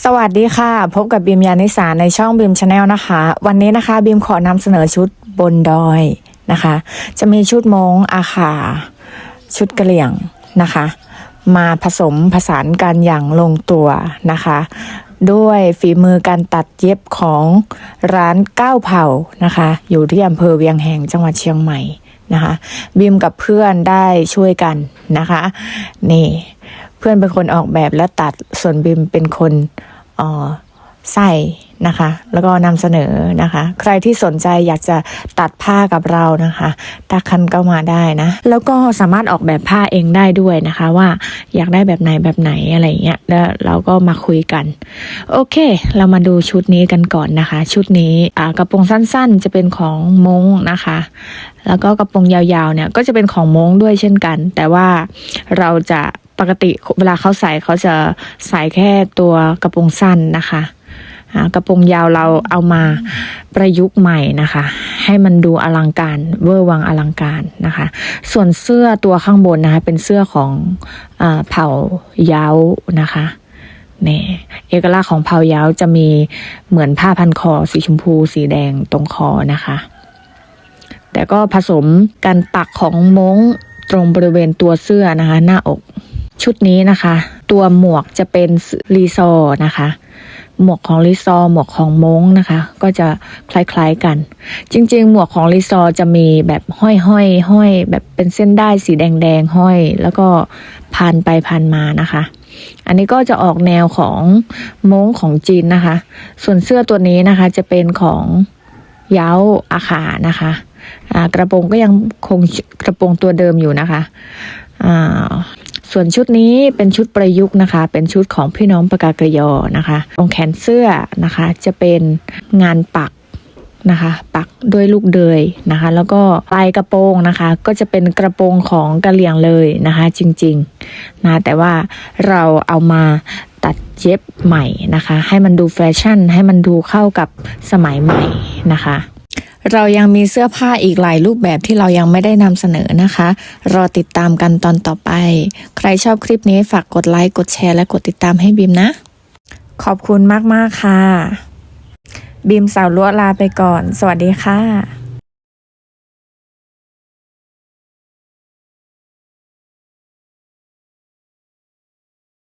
สวัสดีค่ะ พบกับบีมยานิสาในช่องบีมชาแนลนะคะ วันนี้นะคะบีมขอนำเสนอชุดบนดอยนะคะ จะมีชุดมงอาขาชุดกระเหลี่ยงนะคะ มาผสมผสานกันอย่างลงตัวนะคะ ด้วยฝีมือการตัดเย็บของร้านก้าวเผานะคะ อยู่ที่อำเภอเวียงแหงจังหวัดเชียงใหม่นะคะบีมกับเพื่อนได้ช่วยกันนะคะ นี่ เพื่อนเป็นคนออกแบบและตัดส่วนบิมเป็นคนออใส่นะคะ แล้วก็นำเสนอนะคะ ใครที่สนใจอยากจะตัดผ้ากับเรานะคะทักคันก็มาได้นะ แล้วก็สามารถออกแบบผ้าเองได้ด้วยนะคะ ว่าอยากได้แบบไหนแบบไหนอะไรเงี้ยแล้วเราก็มาคุยกัน โอเค เรามาดูชุดนี้กันก่อนนะคะ ชุดนี้กระโปรงสั้นๆ จะเป็นของมงนะคะ แล้วก็กระโปรงยาวๆเนี่ยก็จะเป็นของมงด้วยเช่นกัน แต่ว่าเราจะ ปกติเวลาเขาใส่เขาจะใส่แค่ตัวกระโปรงสั้นนะคะกระโปรงยาวเราเอามาประยุกต์ใหม่นะคะ ให้มันดูอลังการเวอร์วังอลังการนะคะ ส่วนเสื้อตัวข้างบนนะคะ เป็นเสื้อของอเผ่าย้านะคะนี่เอกลักษณ์ของเผ่าย้าจะมีเหมือนผ้าพันคอสีชมพู สีแดงตรงคอนะคะ แต่ก็ผสมการปักของม้งตรงบริเวณตัวเสื้อนะคะ หน้าอก ชุดนี้นะคะ ตัวหมวกจะเป็นรีซอร์นะคะ หมวกของรีซอร์หมวกของม้งนะคะ ก็จะคล้ายๆกัน จริง ๆ หมวกของรีซอร์จะมีแบบห้อยห้อยห้อยแบบเป็นเส้นได้ายสีแดงๆห้อย แล้วก็พันไปพันมานะคะ อันนี้ก็จะออกแนวของม้งของจีนนะคะ ส่วนเสื้อตัวนี้นะคะจะเป็นของเย้าอาขานะคะอ่ากระโปรงก็ยังคงกระโปรงตัวเดิมอยู่นะคะอ่า ส่วนชุดนี้เป็นชุดประยุกต์นะคะ เป็นชุดของพี่น้องปากากยอนะคะตรงแขนเสื้อนะคะ จะเป็นงานปักนะคะ ปักด้วยลูกเดยนะคะ แล้วก็ปลายกระโปรงนะคะ ก็จะเป็นกระโปรงของกะเหลี่ยงเลยนะคะ จริงๆนะแต่ว่าเราเอามาตัดเย็บใหม่นะคะ ให้มันดูแฟชั่น ให้มันดูเข้ากับสมัยใหม่นะคะ เรายังมีเสื้อผ้าอีกหลายรูปแบบที่เรายังไม่ได้นำเสนอนะคะ รอติดตามกันตอนต่อไป ใครชอบคลิปนี้ฝากกดไลค์ กดแชร์ และกดติดตามให้บีมนะ ขอบคุณมาก ๆ ค่ะ บีมสาวลวลาไปก่อน สวัสดีค่ะ